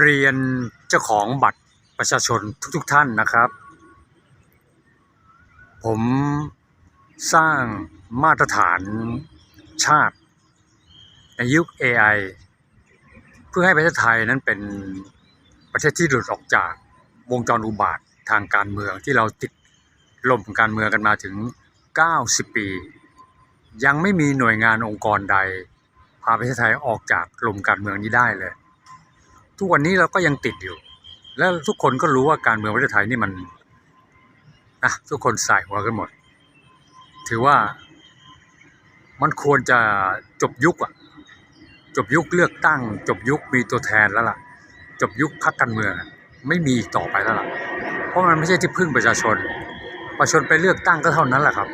เรียนเจ้าของบัตรประชาชนทุกๆทท่านนะครับ ผมสร้างมาตรฐานชาติ ในยุค AI เพื่อให้ประเทศไทยนั้นเป็นประเทศที่หลุดออกจากวงจรอุบาททางการเมืองที่เราติดลมการเมืองกันมาถึง 90 ปี ยังไม่มีหน่วยงานองค์กรใด พาประเทศไทยออกจากลมการเมืองนี้ได้เลย ทุกวันนี้เราก็ยังติดอยู่ แล้วทุกคนก็รู้ว่าการเมืองประเทศไทยนี่มันนะทุกคนใส่หัวกันหมด ถือว่ามันควรจะจบยุคอะจบยุคเลือกตั้ง จบยุคมีตัวแทนแล้วล่ะ จบยุคพรรคการเมืองไม่มีต่อไปแล้วล่ะ เพราะมันไม่ใช่ที่พึ่งประชาชน ประชาชนไปเลือกตั้งก็เท่านั้นแหละครับ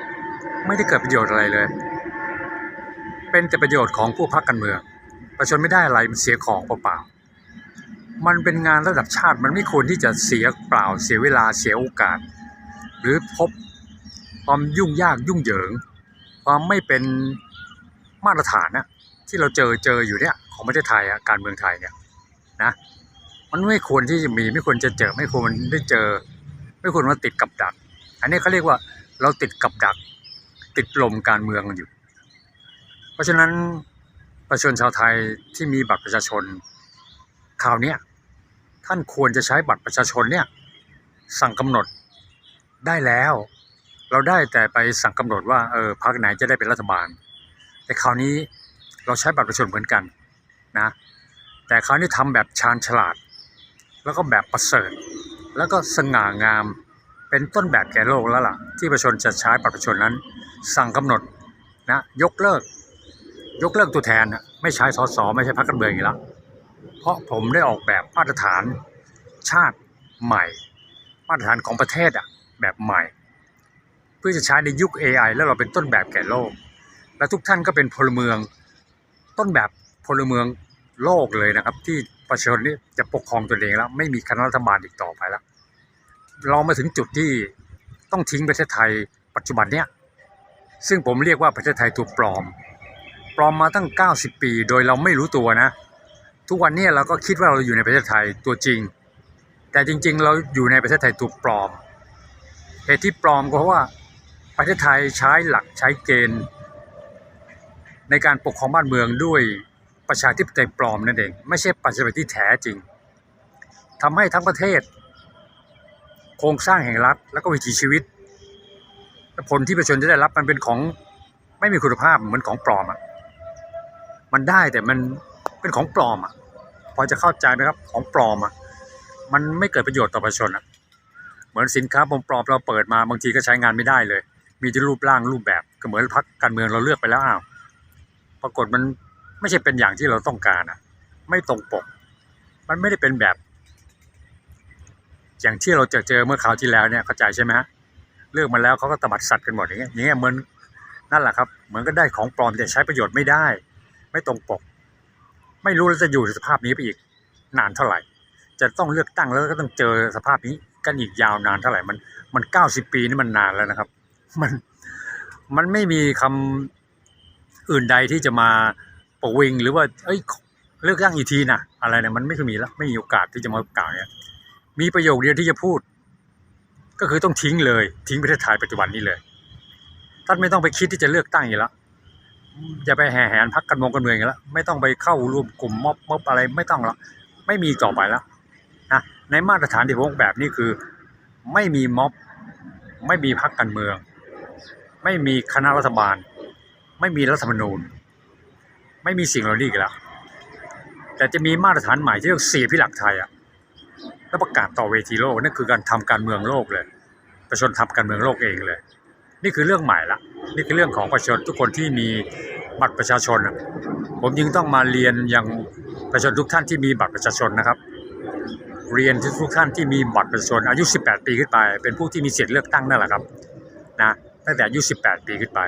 ไม่ได้เกิดประโยชน์อะไรเลย เป็นแต่ประโยชน์ของผู้พรรคการเมือง ประชาชนไม่ได้อะไรมันเสียของเปล่าๆ มันเป็นงานระดับชาติมันไม่ควรที่จะเสียเปล่าเสียเวลาเสียโอกาส หรือพบความยุ่งยากยุ่งเหยิง ความไม่เป็นมาตรฐานนะที่เราเจอเจออยู่เนี่ยของประเทศไทยอะการเมืองไทยเนี่ยนะมันไม่ควรที่จะมีไม่ควรจะเจอไม่ควรได้เจอ ไม่ควรมาติดกับดัก อันนี้เขาเรียกว่าเราติดกับดัก ติดลมการเมืองอยู่ เพราะฉะนั้นประชาชนชาวไทยที่มีบัตรประชาชนคราวเนี้ย ท่านควรจะใช้บัตรประชาชนเนี่ยสั่งกำหนดได้แล้ว เราได้แต่ไปสั่งกำหนดว่าเออพรรคไหนจะได้เป็นรัฐบาล แต่คราวนี้เราใช้บัตรประชาชนเหมือนกันนะแต่คราวนี้ทำแบบชาญฉลาด แล้วก็แบบประเสริฐ แล้วก็สง่างามเป็นต้นแบบแก่โลกแล้วล่ะ ที่ประชาชนจะใช้บัตรประชาชนนั้น สั่งกำหนดนะยกเลิก ยกเลิกตัวแทนนะไม่ใช้สสไม่ใช่พรรคการเมืองอีกแล้ว ราะผมได้ออกแบบมาตรฐานชาติใหม่ มาตรฐานของประเทศอะแบบใหม่ เพื่อจะใช้ในยุค AI แล้วเราเป็นต้นแบบแก่โลก และทุกท่านก็เป็นพลเมืองต้นแบบพลเมืองโลกเลยนะครับ ที่ประชาชนนี่จะปกครองตัวเองแล้ว ไม่มีคณะรัฐบาลอีกต่อไปแล้ว เรามาถึงจุดที่ต้องทิ้งประเทศไทยปัจจุบันเนี้ยซึ่งผมเรียกว่าประเทศไทยตัวปลอม ปลอมมาตั้ง 90 ปี โดยเราไม่รู้ตัวนะ ทุกวันนี้เราก็คิดว่าเราอยู่ในประเทศไทยตัวจริง แต่จริง ๆ เราอยู่ในประเทศไทยตัวปลอมเหตุที่ปลอมก็เพราะว่าประเทศไทยใช้หลักใช้เกณฑ์ ในการปกครองบ้านเมืองด้วยประชาธิปไตยปลอมนั่นเองไม่ใช่ประชาธิปไตยที่แท้จริงทำให้ทั้งประเทศ โครงสร้างแห่งรัฐ แล้วก็วิถีชีวิตผลที่ประชาชนจะได้รับมันเป็นของไม่มีคุณภาพเหมือนของปลอมอะมันได้แต่มัน เป็นของปลอมอะพอจะเข้าใจไหมครับของปลอมอะมันไม่เกิดประโยชน์ต่อประชาชนอะเหมือนสินค้าปลอมๆเราเปิดมาบางทีก็ใช้งานไม่ได้เลย มีที่รูปร่างรูปแบบก็เหมือนพรรคการเมืองเราเลือกไปแล้วอ้าวปรากฏมันไม่ใช่เป็นอย่างที่เราต้องการอะ ไม่ตรงปก มันไม่ได้เป็นแบบ อย่างที่เราเจอเจอเมื่อคราวที่แล้วเนี่ยเข้าใจใช่ไหมฮะเลือกมาแล้วเขาก็ตบัดสัตว์กันหมดอย่างเงี้ยอย่างเงี้ยเหมือนนั่นแหละครับเหมือนก็ได้ของปลอมแต่ใช้ประโยชน์ไม่ได้ ไม่ตรงปก ไม่รู้เราจะอยู่ในสภาพนี้ไปอีกนานเท่าไหร่ จะต้องเลือกตั้งแล้วก็ต้องเจอสภาพนี้กันอีกยาวนานเท่าไหร่มันมันเก้าสิบปีนี่มันนานแล้วนะครับ มันมันไม่มีคำอื่นใดที่จะมาประวิงหรือว่า เอ้ยเลือกตั้งอีกทีนะอะไรเนี่ยมันไม่เคยมีแล้วไม่มีโอกาสที่จะมากล่าวเนี่ยมีประโยคเดียวที่จะพูด ก็คือต้องทิ้งเลย ทิ้งประเทศไทยปัจจุบันนี้เลยท่านไม่ต้องไปคิดที่จะเลือกตั้งอีกแล้ว อย่าไปแห่แหนพักการเมืองการเมืองอีกแล้วไม่ต้องไปเข้ารวมกลุ่มม็อบม็อบอะไรไม่ต้องแล้วไม่มีต่อไปแล้วนะในมาตรฐานที่ผมแบบนี้คือ ไม่มีม็อบ ไม่มีพักการเมือง ไม่มีคณะรัฐบาล ไม่มีรัฐธรรมนูญ ไม่มีสิ่งเหล่านี้อีกแล้วแต่จะมีมาตรฐานใหม่ที่เรียกสี่พิหลักไทยอะแล้วประกาศต่อเวทีโลกนั่นคือการทำการเมืองโลกเลยประชาชนทำการเมืองโลกเองเลย นี่คือเรื่องใหม่ละนี่คือเรื่องของประชาชนทุกคนที่มีบัตรประชาชน ผมจึงต้องมาเรียนอย่างประชาชนทุกท่านที่มีบัตรประชาชนนะครับ เรียนทุกท่านที่มีบัตรประชาชนอายุ 18 ปีขึ้นไป เป็นผู้ที่มีสิทธิ์เลือกตั้งนั่นแหละครับนะตั้งแต่อายุ 18 ปีขึ้นไป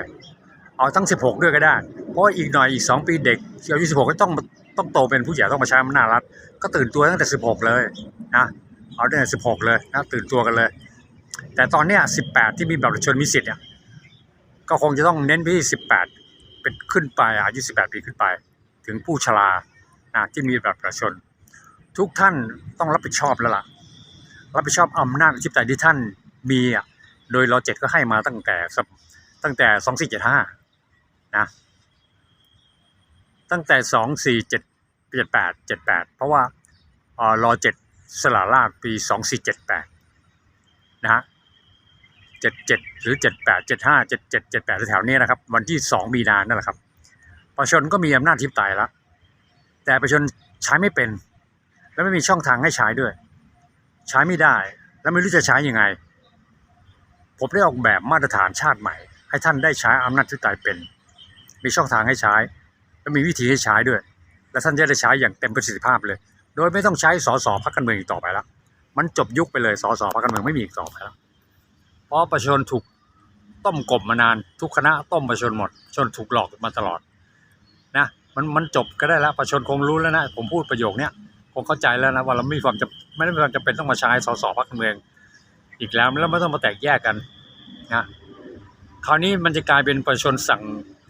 เอาตั้ง 16 ด้วยก็ได้ เพราะอีกหน่อยอีก 2 ปีเด็กอายุ 16 ก็ต้องต้องโตเป็นผู้ใหญ่ต้องมาใช้อำนาจรัฐก็ตื่นตัวตั้งแต่ 16 เลยนะเอาตั้งแต่ 16 เลยนะตื่นตัวกันเลย แต่ตอนเนี้ย18ที่มีบัตรประชาชนมีสิทธิ์เนี่ยก็คงจะต้องเน้นไปที่18เป็นขึ้นไปอายุ18ปีขึ้นไป ถึงผู้ชรานะที่มีบัตรประชาชน ทุกท่านต้องรับผิดชอบแล้วล่ะ รับผิดชอบอำนาจอธิปไตยที่ท่านมีอะโดยรอเจ็ดก็ให้มาตั้งแต่ตั้งแต่สองสี่เจ็ดห้านะตั้งแต่สองสี่เจ็ดเจ็ดแปดเจ็ดแปดเพราะว่าอ่อรอเจ็ดสละราชปีสองสี่เจ็ดแปดนะฮะ เจ็ดเจ็ดหรือเจ็ดแปดเจ็ดห้าเจ็ดเจ็ดเจ็ดแปดแถวนี้นะครับ วันที่สองมีนานั่นแหละครับประชาชนก็มีอำนาจอธิปไตายแล้วแต่ประชาชนใช้ไม่เป็น และไม่มีช่องทางให้ใช้ด้วย ใช้ไม่ได้ แล้วไม่รู้จะใช้ยังไง ผมได้ออกแบบมาตรฐานชาติใหม่ ให้ท่านได้ใช้อำนาจอธิปไตายเป็น มีช่องทางให้ใช้ และมีวิธีให้ใช้ด้วย และท่านจะได้ใช้อย่างเต็มประสิทธิภาพเลย โดยไม่ต้องใช้สสพรรคการเมืองอีกต่อไปแล้วมันจบยุคไปเลยสสพรรคการเมืองไม่มีอีกต่อไปแล้ว เพราะประชาชนถูกต้มกบมานาน ทุกคณะต้มประชาชนหมด ชนถูกหลอกมาตลอดนะมันมันจบก็ได้แล้วประชาชนคงรู้แล้วนะผมพูดประโยคเนี้ยคงเข้าใจแล้วนะว่าเราไม่มีความจะไม่ได้มีความจำเป็นต้องมาใช้สสพรรคกเมือง อีกแล้วแล้วไม่ต้องมาแตกแยกกันนะคราวนี้มันจะกลายเป็นประชาชนสั่ง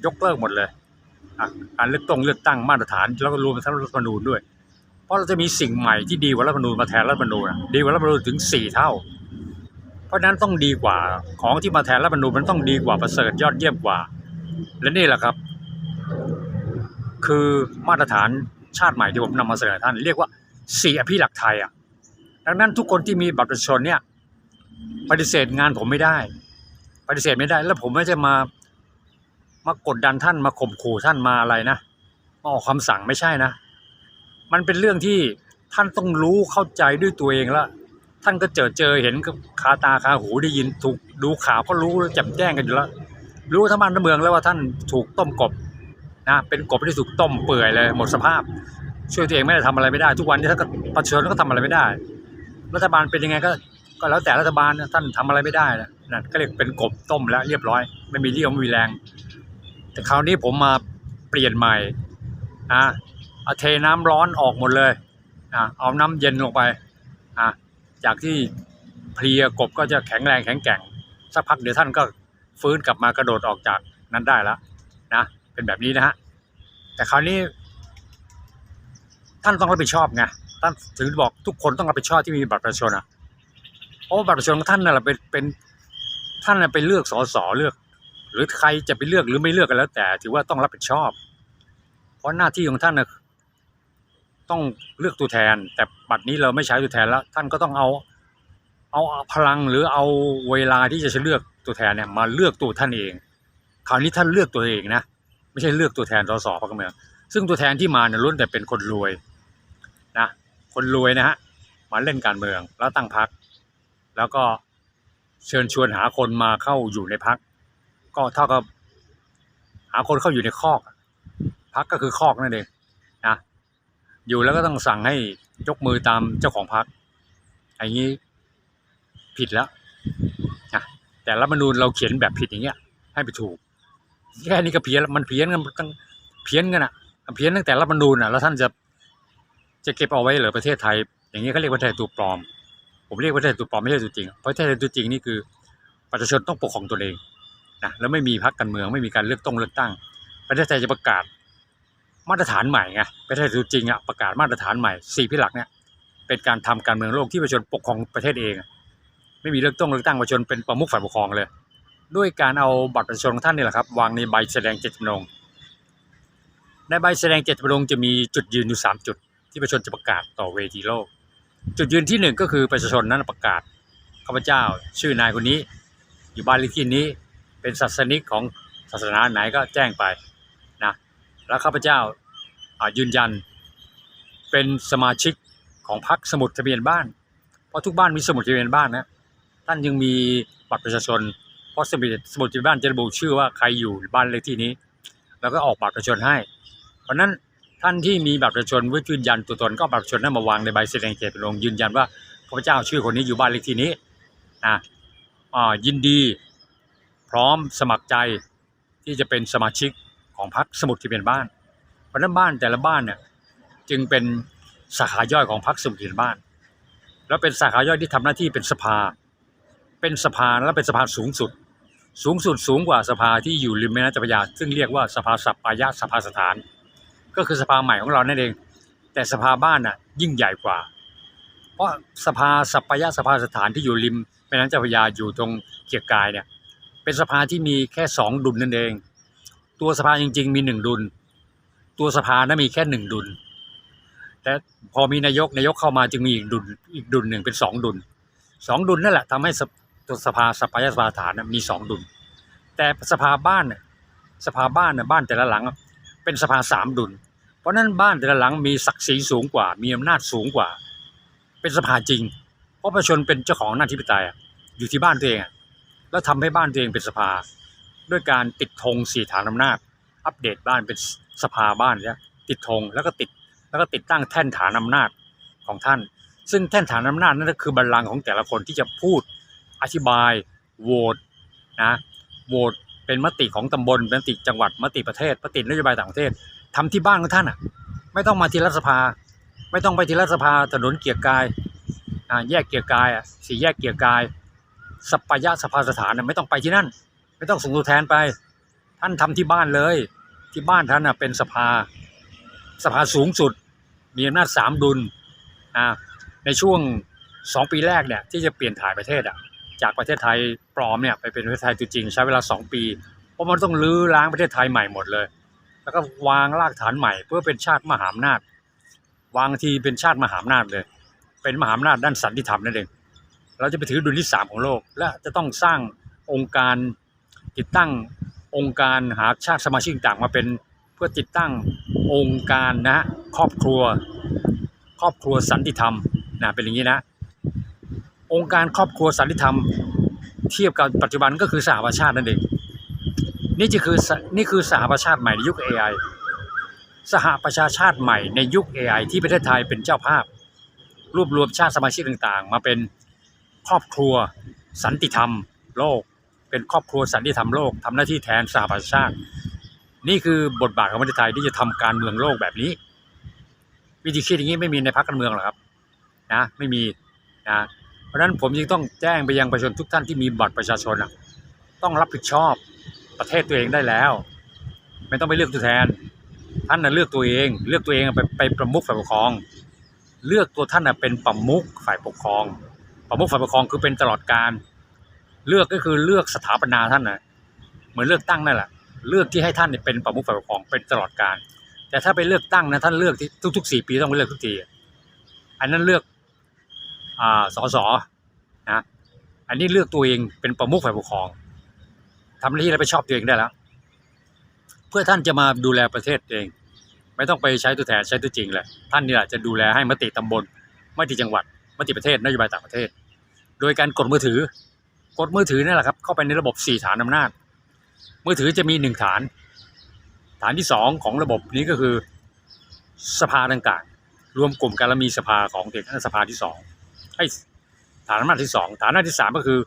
ยกเลิกหมดเลยการเลือกตรงเลือกตั้งมาตรฐานแล้วก็รวมทั้งรัฐธรรมนูญด้วย เพราะเราจะมีสิ่งใหม่ที่ดีกว่ารัฐธรรมนูญมาแทนรัฐธรรมนูญดีกว่ารัฐธรรมนูญถึงสี่เท่า เพราะนั้นต้องดีกว่าของที่มาแทนรัฐมนูญมันต้องดีกว่าประเสริฐยอดเยี่ยมกว่า และนี่แหละครับ คือมาตรฐานชาติใหม่ที่ผมนำมาเสนอท่าน เรียกว่าสี่อภิหลักไทยอะดังนั้นทุกคนที่มีบัตรประชาชนเนี่ยปฏิเสธงานผมไม่ได้ ปฏิเสธไม่ได้ แล้วผมไม่ใช่มามากดดันท่านมาข่มขู่ท่านมาอะไรนะมาออกคำสั่งไม่ใช่นะ มันเป็นเรื่องที่ท่านต้องรู้เข้าใจด้วยตัวเองแล้ว ท่านก็เจอเจอเห็นกับคาตาคาหูได้ยินถูกดูข่าวก็รู้แจ่มแจ้งกันอยู่แล้ว รู้ทั้งบ้านทั้งเมืองแล้วว่าท่านถูกต้มกบนะเป็นกบที่ถูกต้มเปื่อยเลยหมดสภาพ ช่วยตัวเองไม่ได้ทำอะไรไม่ได้ ทุกวันนี้ท่านก็ประชาชนก็ทำอะไรไม่ได้ รัฐบาลเป็นยังไงก็ก็แล้วแต่รัฐบาลนะท่านทำอะไรไม่ได้นะนั่นก็เรียกเป็นกบต้มแล้วเรียบร้อย ไม่มีเรี่ยวไม่มีแรง แต่คราวนี้ผมมาเปลี่ยนใหม่นะเอาเทน้ำร้อนออกหมดเลยนะเอาน้ำเย็นลงไปอะ จากที่เพลียกบก็จะแข็งแรงแข็งแกร่งสักพักเดี๋ยวท่านก็ฟื้นกลับมากระโดดออกจากนั้นได้แล้วนะเป็นแบบนี้นะฮะแต่คราวนี้ ท่านต้องรับผิดชอบไงท่านถึงบอกทุกคนต้องรับผิดชอบที่มีบัตรประชาชนอะเพราะบัตรประชาชนของท่านน่ะแหละเป็นเป็นท่านน่ะไปเลือกสสเลือก หรือใครจะไปเลือกหรือไม่เลือกกันแล้ว แต่ถือว่าต้องรับผิดชอบ เพราะหน้าที่ของท่านน่ะ ต้องเลือกตัวแทน แต่บัตรนี้เราไม่ใช้ตัวแทนแล้ว ท่านก็ต้องเอา เอาพลังหรือเอาเวลาที่จะเลือกตัวแทนเนี่ยมาเลือกตัวท่านเอง คราวนี้ท่านเลือกตัวเองนะไม่ใช่เลือกตัวแทนสสพรรคการเมืองซึ่งตัวแทนที่มาเนี่ยล้วนแต่เป็นคนรวยนะคนรวยนะฮะมาเล่นการเมืองแล้วตั้งพัก แล้วก็เชิญชวนหาคนมาเข้าอยู่ในพัก ก็เท่ากับหาคนเข้าอยู่ในคอกพักก็คือคอกนั่นเอง อยู่แล้วก็ต้องสั่งให้ยกมือตามเจ้าของพักอย่างนี้ผิดแล้วนะแต่รัฐมนูญเราเขียนแบบผิดอย่างเงี้ย ให้ไปถูกแค่นี้ก็เพี้ยนมันเพี้ยนกันตั้งเพี้ยนกันอะเพี้ยนตั้งแต่รัฐมนูญอะแล้วท่านจะจะเก็บเอาไว้เหรือประเทศไทย อย่างนี้เขาเรียกว่าประเทศตัวปลอม ผมเรียกว่าประเทศตัวปลอมไม่ใช่ตัวจริงเพราะประเทศตัวจริงนี่คือประชาชนต้องปกครองตนเองนะแล้วไม่มีพรรคการเมืองไม่มีการเลือกต้องเลือกตั้ง ประเทศไทยจะประกาศ มาตรฐานใหม่ไงประเทศตัวจริงอะประกาศมาตรฐานใหม่สี่พิหลักเนี่ยเป็นการทำการเมืองโลกที่ประชาชนปกครองประเทศเอง ไม่มีเลือกต้องเลือกตั้งประชาชนเป็นประมุขฝ่ายปกครองเลย ด้วยการเอาบัตรประชาชนของท่านนี่แหละครับวางในใบแสดงเจตจำนงในใบแสดงเจตจำนงจะมีจุดยืนอยู่สามจุด ที่ประชาชนจะประกาศต่อเวทีโลก จุดยืนที่หนึ่งก็คือประชาชนนั้นประกาศข้าพเจ้า ชื่อนายคนนี้ อยู่บ้านเลขที่นี้เป็นศาสนิกของศาสนาไหนก็แจ้งไปนะแล้วข้าพเจ้า ยืนยัน เป็นสมาชิกของพรรคสมุดทะเบียนบ้าน เพราะทุกบ้านมีสมุดทะเบียนบ้านนะท่านยังมีบัตรประชาชน เพราะสมุดสมุดทะเบียนบ้านจะระบุชื่อว่าใครอยู่บ้านเลขที่นี้ แล้วก็ออกบัตรประชาชนให้ เพราะนั้นท่านที่มีบัตรประชาชนไว้ยืนยันตัวตนก็บัตรประชาชนนั้นมาวางในใบแสดงเจตจำนงยืนยันว่าข้าพเจ้าชื่อคนนี้อยู่บ้านเลขที่นี้นะอ่ายินดีพร้อมสมัครใจที่จะเป็นสมาชิกของพรรคสมุดทะเบียนบ้าน เพราะนั้นบ้านแต่ละบ้านเนี่ยจึงเป็นสาขาย่อยของพรรคสมุดทะเบียนบ้าน แล้วเป็นสาขาย่อยที่ทำหน้าที่เป็นสภา เป็นสภาและเป็นสภาสูงสุด สูงสุดสูงกว่าสภาที่อยู่ริมแม่น้ำเจ้าพระยาซึ่งเรียกว่าสภาสัปปายะสภาสถาน ก็คือสภาใหม่ของเรานั่นเอง แต่สภาบ้านน่ะยิ่งใหญ่กว่า เพราะสภาสัปยะสภาสถานที่อยู่ริมแม่น้ำเจ้าพระยาอยู่ตรงเกียรกายเนี่ยเป็นสภาที่มีแค่สองดุลนั่นเอง ตัวสภาจริง ๆ มีหนึ่งดุล ตัวสภานะมีแค่หนึ่งดุล แต่พอมีนายกนายกเข้ามาจึงมีอีกดุลอีกดุลหนึ่งเป็นสองดุลสองดุลนั่นแหละทำให้ตัวสภาสัปยสภาสถานนะมีสองดุล แต่สภาบ้านน่ะสภาบ้านน่ะบ้านแต่ละหลัง เป็นสภาสามดุล เพราะนั้นบ้านแต่ละหลังมีศักดิ์ศรีสูงกว่า มีอำนาจสูงกว่า เป็นสภาจริง เพราะประชาชนเป็นเจ้าของอำนาที่ปไตยอะอยู่ที่บ้านตัวเองแล้วทำให้บ้านตัวเองเป็นสภา ด้วยการติดธงสี่ฐานอำนาจ อัปเดตบ้านเป็นสภาบ้านเนี่ยติดธงแล้วก็ติดแล้วก็ติดตั้งแท่นฐานอำนาจของท่าน ซึ่งแท่นฐานอำนาจนั่นก็คือบัลลังก์ของแต่ละคนที่จะพูดอธิบายโหวตนะโหวตเป็นมติของตำบลมติจังหวัดมติประเทศมตินโยบายต่างประเทศทำที่บ้านของท่านอะไม่ต้องมาที่รัฐสภา ไม่ต้องไปที่รัฐสภาถนนเกียรกายอ่าแยกเกียรกายอะสี่แยกเกียรกายสัปยะสภาสถานไม่ต้องไปที่นั่น ไม่ต้องส่งตัวแทนไป ท่านทำที่บ้านเลย ที่บ้านท่านนะเป็นสภาสภาสูงสุด มีอำนาจสามดุลในช่วงสองปีแรกเนี่ยที่จะเปลี่ยนถ่ายประเทศอะจากประเทศไทยปลอมเนี่ยไปเป็นประเทศไทยจริงใช้เวลาสองปี เพราะมันต้องรื้อล้างประเทศไทยใหม่หมดเลย แล้วก็วางรากฐานใหม่ เพื่อเป็นชาติมหาอำนาจ วางทีเป็นชาติมหาอำนาจเลย เป็นมหาอำนาจด้านสันติธรรมนั่นเองเราจะไปถือดุลที่สามของโลก และจะต้องสร้างองค์การติดตั้ง องค์การหาชาติสมาชิกต่างมาเป็นเพื่อติดตั้งองค์การนะฮะครอบครัว ครอบครัวสันติธรรมนะเป็นอย่างนี้นะ องค์การครอบครัวสันติธรรม เทียบกับปัจจุบันก็คือสหประชาชาตินั่นเองนี่จะคือนี่คือสหประชาชาติใหม่ในยุค AI สหประชาชาติใหม่ในยุค AI ที่ประเทศไทยเป็นเจ้าภาพ รวบรวมชาติสมาชิกต่างๆ มาเป็นครอบครัว สันติธรรม โลก เป็นครอบครัวสันติธรรมโลกทำหน้าที่แทนสหประชาชาติ นี่คือบทบาทของประเทศไทยที่จะทำการเมืองโลกแบบนี้ วิธีคิดอย่างนี้ไม่มีในพรรคการเมืองหรอกครับนะไม่มีนะเพราะฉะนั้นผมจึงต้องแจ้งไปยังประชาชนทุกท่านที่มีบัตรประชาชนอะต้องรับผิดชอบประเทศตัวเองได้แล้ว ไม่ต้องไปเลือกตัวแทน ท่านน่ะเลือกตัวเอง เลือกตัวเองไปไปประมุขฝ่ายปกครอง เลือกตัวท่านน่ะเป็นประมุขฝ่ายปกครอง ประมุขฝ่ายปกครองคือเป็นตลอดการ เลือกก็คือเลือกสถาปนาท่านนะเหมือนเลือกตั้งนั่นแหละเลือกที่ให้ท่านเป็นประมุขฝ่ายปกครองเป็นตลอดการ แต่ถ้าไปเลือกตั้งนะท่านเลือกที่ทุกๆสี่ปีต้องไปเลือกทุกทีอันนั้นเลือกอ่าสสนะอันนี้เลือกตัวเองเป็นประมุขฝ่ายปกครองทำหน้าที่รับผิดชอบตัวเองได้แล้ว เพื่อท่านจะมาดูแลประเทศเอง ไม่ต้องไปใช้ตัวแทนใช้ตัวจริงเลยท่านนี่แหละจะดูแลให้มติตำบลมติจังหวัดมติประเทศนโยบายต่างประเทศ โดยการกดมือถือ กดมือถือนี่แหละครับ เข้าไปในระบบสี่ฐานอำนาจ มือถือจะมีหนึ่งฐาน ฐานที่สองของระบบนี้ก็คือสภาต่างๆ รวมกลุ่มกันแล้วมีสภาของเด็กสภาที่สองให้ฐานอำนาจที่สองฐานอำนาจที่สามก็คือ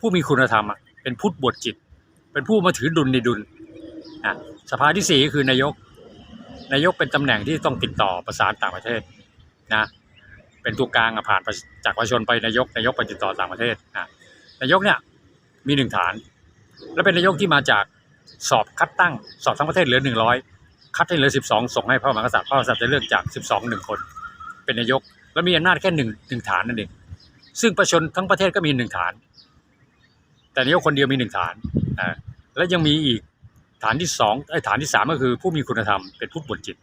ผู้มีคุณธรรมเป็นพุทธบวชจิต เป็นผู้มาถือดุลในดุลสภาที่สี่ก็คือนายก นายกเป็นตำแหน่งที่ต้องติดต่อประสานต่างประเทศนะเป็นตัวกลางผ่านจากประชาชนไปนายกนายกไปติดต่อต่างประเทศอะ นายกเนี่ยมีหนึ่งฐาน และเป็นนายกที่มาจากสอบคัดตั้งสอบทั้งประเทศเหลือหนึ่งร้อยคัดให้เหลือสิบสองส่งให้พระมหากษัตริย์พระมหากษัตริย์จะเลือกจากสิบสองหนึ่งคน เป็นนายกแล้วมีอำนาจแค่หนึ่งหนึ่งฐานนั่นเองซึ่งประชาชนทั้งประเทศก็มีหนึ่งฐาน แต่นายกคนเดียวมีหนึ่งฐานอ่าแล้วยังมีอีกฐานที่สองไอ้ฐานที่สามก็คือผู้มีคุณธรรมเป็นผู้บวชจิต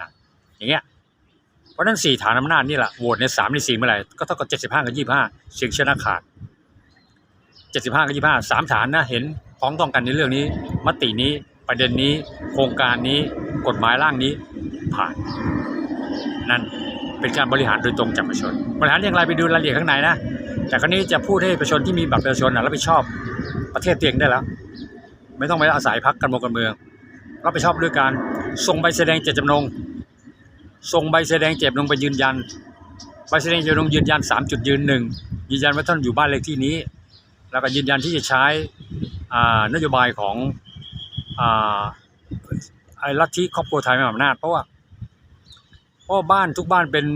นะอย่างเงี้ยเพราะฉะนั้นสี่ฐานอำนาจนี่แหละโหวตในสามในสี่เมื่อไหร่ก็เท่ากับเจ็ดสิบห้ากับยี่ห้าเสียงชนะขาด เจ็ดสิบห้ากับยี่ห้าสามฐานนะเห็นพ้องต้องกันในเรื่องนี้ มตินี้ประเด็นนี้โครงการนี้กฎหมายร่างนี้ผ่าน นั่นเป็นการบริหารโดยตรงจากประชาชนบริหารอย่างไรไปดูรายละเอียดข้างในนะแต่ครั้นี้จะพูดให้ประชาชนที่มีบัตรประชาชนนะรับผิดชอบประเทศเตัวเองได้แล้ว ไม่ต้องไปอาศัยพักการเมืองการเมืองรับผิดชอบด้วยการส่งใบแสดงเจตจำนงส่งใบแสดงเจตจำนงไปยืนยันใบแสดงเจตจำนงยืนยันสามจุดยืนหนึ่งยืนยันว่าท่านอยู่บ้านเลขที่นี้ แล้วก็ยืนยันที่จะใช้นโยบายของไอ้ลัทธิครอบครัวไทยไม่มีอำนาจเพราะว่าเพราะบ้านทุกบ้านเป็น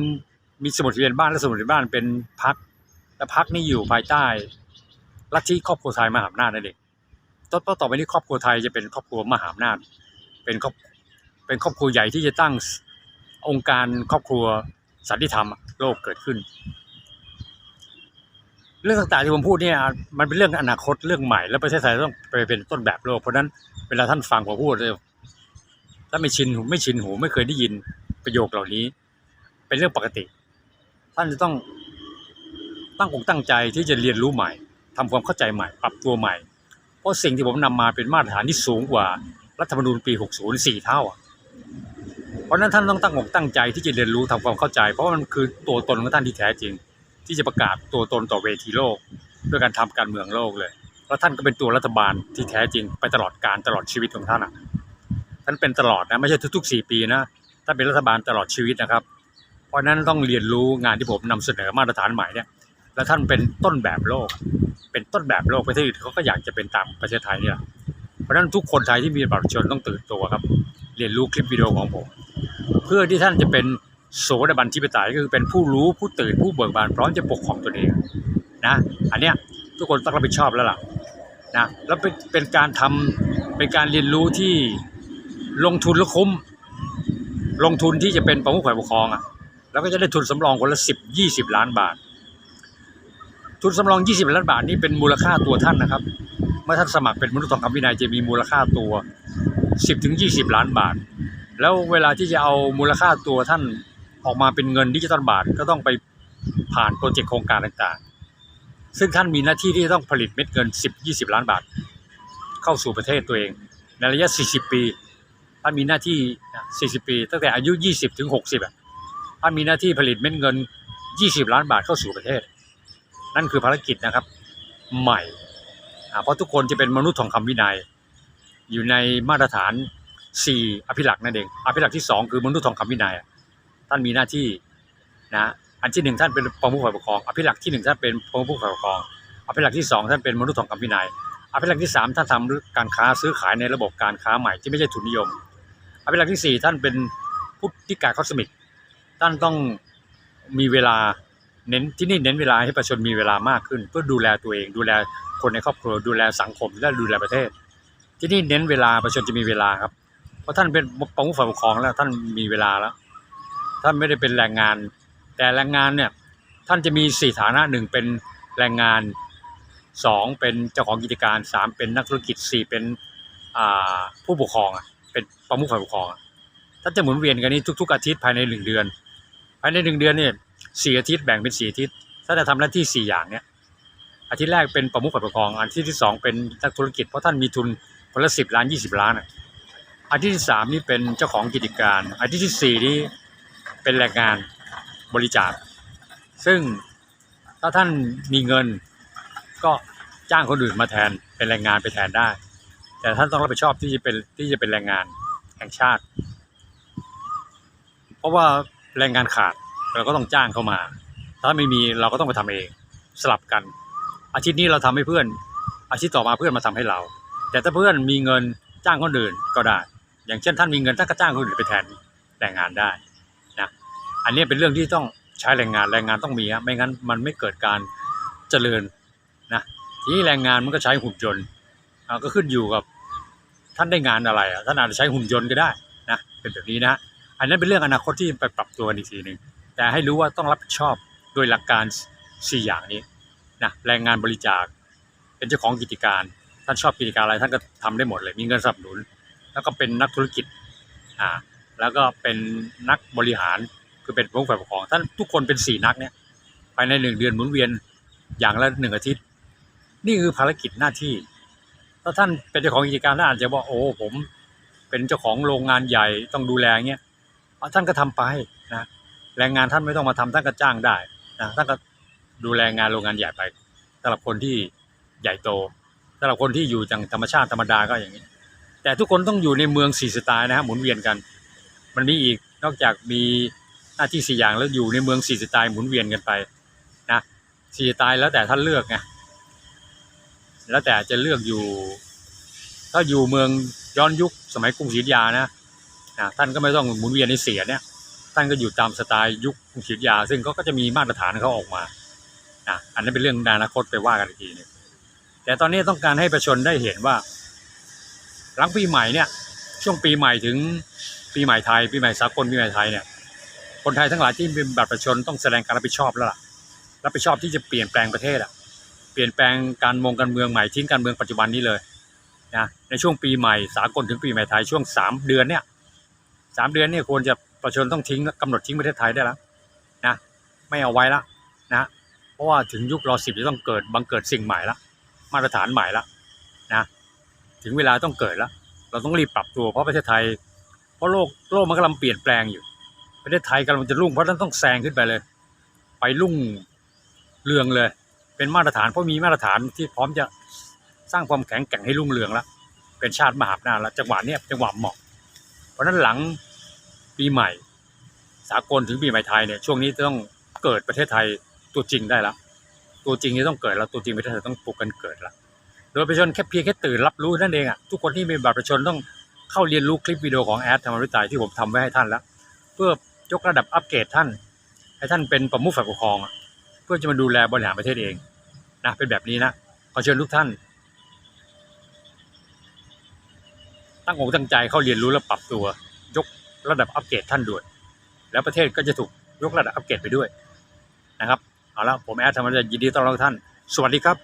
มีสมุดทะเบียนบ้านและสมุดทะเบียนบ้านเป็นพักและพักนี้อยู่ภายใต้ลัทธิครอบครัวไทยมหาอำนาจนั่นเองต่อต่อไปนี้ครอบครัวไทยจะเป็นครอบครัวมหาอำนาจ เป็นครอบเป็นครอบครัวใหญ่ที่จะตั้งองค์การครอบครัวสันติธรรมโลกเกิดขึ้น เรื่องต่างๆที่ผมพูดเนี่ยมันเป็นเรื่องอนาคตเรื่องใหม่ แล้วประเทศไทยต้องไปเป็นต้นแบบโลกเพราะนั้นเวลาท่านฟังผมพูดเลยถ้าไม่ชินหูไม่ชินหูไม่เคยได้ยินประโยคเหล่านี้ เป็นเรื่องปกติ ท่านจะต้องตั้งอกตั้งใจที่จะเรียนรู้ใหม่ทำความเข้าใจใหม่ ปรับตัวใหม่ เพราะสิ่งที่ผมนำมาเป็นมาตรฐานที่สูงกว่ารัฐธรรมนูญปี 60สี่เท่า เพราะนั้นท่านต้องตั้งอกตั้งใจที่จะเรียนรู้ทำความเข้าใจ เพราะมันคือตัวตนของท่านที่แท้จริง ที่จะประกาศตัวตนต่อเวทีโลก ด้วยการทำการเมืองโลกเลยแล้วท่านก็เป็นตัวรัฐบาลที่แท้จริงไปตลอดการตลอดชีวิตของท่านอะท่านเป็นตลอดนะไม่ใช่ทุกๆสี่ปีนะท่านเป็นรัฐบาลตลอดชีวิตนะครับ เพราะนั้นต้องเรียนรู้งานที่ผมนำเสนอมาตรฐานใหม่เนี่ยแล้วท่านเป็นต้นแบบโลก เป็นต้นแบบโลกประเทศอื่นเขาก็อยากจะเป็นตามประเทศไทยเนี่ยเพราะฉะนั้นทุกคนไทยที่มีบัตรประชาชนต้องตื่นตัวครับ เรียนรู้คลิปวิดีโอของผม เพื่อที่ท่านจะเป็น โสดาบันทิปไตยก็คือเป็นผู้รู้ผู้ตื่นผู้เบิกบานพร้อมจะปกครองตนเองนะอันเนี้ยทุกคนต้องรับผิดชอบแล้วล่ะนะแล้วเป็นเป็นการทำเป็นการเรียนรู้ที่ลงทุนแล้วคุ้ม ลงทุนที่จะเป็นประมุขฝ่ายปกครองอะแล้วก็จะได้ทุนสำรองคนละสิบยี่สิบล้านบาท ทุนสำรองยี่สิบล้านบาทนี่เป็นมูลค่าตัวท่านนะครับ เมื่อท่านสมัครเป็นมนุษย์ทองคำวินัยจะมีมูลค่าตัวสิบถึงยี่สิบล้านบาท แล้วเวลาที่จะเอามูลค่าตัวท่าน ออกมาเป็นเงินดิจิตอลบาทก็ต้องไปผ่านโปรเจกต์โครงการต่างๆ ซึ่งท่านมีหน้าที่ที่ต้องผลิตเม็ดเงิน 10-20 ล้านบาท เข้าสู่ประเทศตัวเอง ในระยะ 40 ปี ท่านมีหน้าที่ 40 ปี ตั้งแต่อายุ 20 ถึง 60อะท่านมีหน้าที่ผลิตเม็ดเงิน 20 ล้านบาทเข้าสู่ประเทศ นั่นคือภารกิจนะครับ ใหม่ เพราะทุกคนจะเป็นมนุษย์ทองคำวินัย อยู่ในมาตรฐานสี่อภิลักษ์นั่นเอง อภิลักษ์ที่สองคือมนุษย์ทองคำวินัย ท่านมีหน้าที่นะอันที่หนึ่งท่านเป็นประมุขฝ่ายปกครองอภิหลักที่หนึ่งท่านเป็นประมุขฝ่ายปกครองอภิหลักที่สองท่านเป็นมนุษย์ทองคำวินัยอภิหลักที่สามท่านทำการค้าซื้อขายในระบบการค้าใหม่ที่ไม่ใช่ทุนนิยมอภิหลักที่สี่ท่านเป็นผู้ที่การคอสมิกท่านต้องมีเวลาเน้นที่นี่เน้นเวลาให้ประชาชนมีเวลามากขึ้น เพื่อดูแลตัวเอง ดูแลคนในครอบครัวดูแลสังคมและดูแลประเทศ ที่นี่เน้นเวลาประชาชนจะมีเวลาครับเพราะท่านเป็นประมุขฝ่ายปกครองแล้วท่านมีเวลาแล้ว ท่านไม่ได้เป็นแรงงาน แต่แรงงานเนี่ยท่านจะมีสี่ฐานะหนึ่งเป็นแรงงานสองเป็นเจ้าของกิจการสามเป็นนักธุรกิจสี่เป็นผู้ปกครองอะเป็นประมุขฝ่ายปกครองท่านจะหมุนเวียนกันนี้ทุก ๆ อาทิตย์ภายในหนึ่งเดือน ภายในหนึ่งเดือนเนี่ยสี่อาทิตย์แบ่งเป็นสี่อาทิตย์ท่านจะทำหน้าที่สี่อย่างเนี่ยอาทิตย์แรกเป็นประมุขฝ่ายปกครองอาทิตย์ที่สองเป็นนักธุรกิจเพราะท่านมีทุนคนละสิบล้านยี่สิบล้านอะอาทิตย์ที่สามนี่เป็นเจ้าของกิจการอาทิตย์ที่สี่นี่ เป็นแรงงานบริจาค ซึ่งถ้าท่านมีเงินก็จ้างคนอื่นมาแทนเป็นแรงงานไปแทนได้ แต่ท่านต้องรับผิดชอบที่จะเป็นที่จะเป็นแรงงานแห่งชาติ เพราะว่าแรงงานขาดเราก็ต้องจ้างเข้ามา ถ้าไม่มีเราก็ต้องไปทำเองสลับกัน อาทิตย์นี้เราทำให้เพื่อน อาทิตย์ต่อมาเพื่อนมาทำให้เรา แต่ถ้าเพื่อนมีเงินจ้างคนอื่นก็ได้ อย่างเช่นท่านมีเงินท่านก็จ้างคนอื่นไปแทนแรงงานได้ อันนี้เป็นเรื่องที่ต้องใช้แรงงานแรงงานต้องมีฮะไม่งั้นมันไม่เกิดการเจริญนะทีนี้แรงงานมันก็ใช้หุ่นยนต์อ่าก็ขึ้นอยู่กับท่านได้งานอะไรท่านอาจจะใช้หุ่นยนต์ก็ได้นะเป็นแบบนี้นะอันนั้นเป็นเรื่องอนาคตที่ไปปรับตัวอีกทีหนึ่งแต่ให้รู้ว่าต้องรับผิดชอบโดยหลักการสี่อย่างนี้นะแรงงานบริจาค เป็นเจ้าของกิจการ ท่านชอบกิจการอะไรท่านก็ทำได้หมดเลย มีเงินสนับสนุน แล้วก็เป็นนักธุรกิจอ่าแล้วก็เป็นนักบริหาร คือเป็นผู้ฝ่ายปกครองท่านทุกคนเป็นสี่นักเนี่ยภายในหนึ่งเดือนหมุนเวียนอย่างละหนึ่งอาทิตย์ นี่คือภารกิจหน้าที่ ถ้าท่านเป็นเจ้าของกิจการท่านอาจจะว่าโอ้ผมเป็นเจ้าของโรงงานใหญ่ต้องดูแลเงี้ยเอาท่านก็ทำไปนะแรงงานท่านไม่ต้องมาทำท่านก็จ้างได้นะท่านก็ดูแลงานโรงงานใหญ่ไปสำหรับคนที่ใหญ่โตสำหรับคนที่อยู่จังธรรมชาติธรรมดาก็อย่างนี้ แต่ทุกคนต้องอยู่ในเมืองสี่สไตล์นะฮะหมุนเวียนกัน มันมีอีกนอกจากมี หน้าที่สี่อย่างแล้วอยู่ในเมืองสี่สไตล์หมุนเวียนกันไปนะสี่สไตล์แล้วแต่ท่านเลือกไงแล้วแต่จะเลือกอยู่ ถ้าอยู่เมืองย้อนยุคสมัยกรุงศรีอยุธยานะนะท่านก็ไม่ต้องหมุนเวียนในเสียเนี่ยท่านก็อยู่ตามสไตล์ยุคกรุงศรีอยุธยา ซึ่งเขาก็จะมีมาตรฐานเขาออกมานะอันนั้นเป็นเรื่องอนาคตไปว่ากันอีกทีนึงแต่ตอนนี้ต้องการให้ประชาชนได้เห็นว่า หลังปีใหม่เนี่ยช่วงปีใหม่ถึงปีใหม่ไทยปีใหม่สากลปีใหม่ไทยเนี่ย คนไทยทั้งหลายที่มีบัตรประชาชนต้องแสดงการรับผิดชอบแล้วล่ะรับผิดชอบที่จะเปลี่ยนแปลงประเทศอะเปลี่ยนแปลงการมองการเมืองใหม่ทิ้งการเมืองปัจจุบันนี้เลยนะในช่วงปีใหม่สากลถึงปีใหม่ไทยช่วงสามเดือนเนี่ยสามเดือนเนี่ยควรจะประชาชนต้องทิ้งกำหนดทิ้งประเทศไทยได้แล้วนะไม่เอาไว้ละนะเพราะว่าถึงยุครอสิบจะต้องเกิดบังเกิดสิ่งใหม่ละมาตรฐานใหม่ละนะถึงเวลาต้องเกิดแล้ว เราต้องรีบปรับตัวเพราะประเทศไทย เพราะโลกโลกมันกำลังเปลี่ยนแปลงอยู่ ประเทศไทยกำลังจะรุ่งเพราะนั้นต้องแซงขึ้นไปเลย ไปรุ่งเรืองเลย เป็นมาตรฐานเพราะมีมาตรฐานที่พร้อมจะสร้างความแข็งแกร่งให้รุ่งเรืองแล้วเป็นชาติมหาอำนาจแล้วจังหวะเนี้ยจังหวะเหมาะ เพราะนั้นหลังปีใหม่ สากลถึงปีใหม่ไทยเนี่ยช่วงนี้ต้องเกิดประเทศไทยตัวจริงได้แล้วตัวจริงที่ต้องเกิดแล้วตัวจริงประเทศไทยต้องปลุกกันเกิดล้วโดยประชาชนแค่เพียงแค่ตื่นรับรู้นั่นเองอะทุกคนที่มีบัตรประชาชนต้องเข้าเรียนรู้คลิปวิดีโอของแอดธรรมวิจัยที่ผมทำไว้ให้ท่านแล้ว เพื่อ ยกระดับอัปเกรดท่าน ให้ท่านเป็นประมุขฝ่ายปกครอง เพื่อจะมาดูแลบริหารประเทศเองนะเป็นแบบนี้นะขอเชิญทุกท่าน ตั้งอกตั้งใจเข้าเรียนรู้และปรับตัว ยกระดับอัปเกรดท่านด้วย แล้วประเทศก็จะถูกยกระดับอัปเกรดไปด้วยนะครับเอาละผมแอดธรรมวิจัยยินดีต้อนรับท่าน สวัสดีครับ